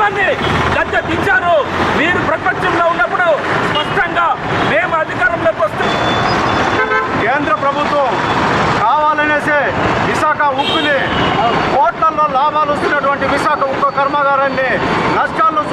ప్రభుత్వాన్ని గద్దె దించారు మీరు ప్రపంచంలో ఉన్నప్పుడు స్పష్టంగా మేము అధికారంలోకి వస్తే కేంద్ర ప్రభుత్వం కావాలనేసే విశాఖ ఉక్కుని కోట్లలో లాభాలు వస్తున్నటువంటి విశాఖ ఉక్కు కర్మాగారాన్ని నష్టాల్లో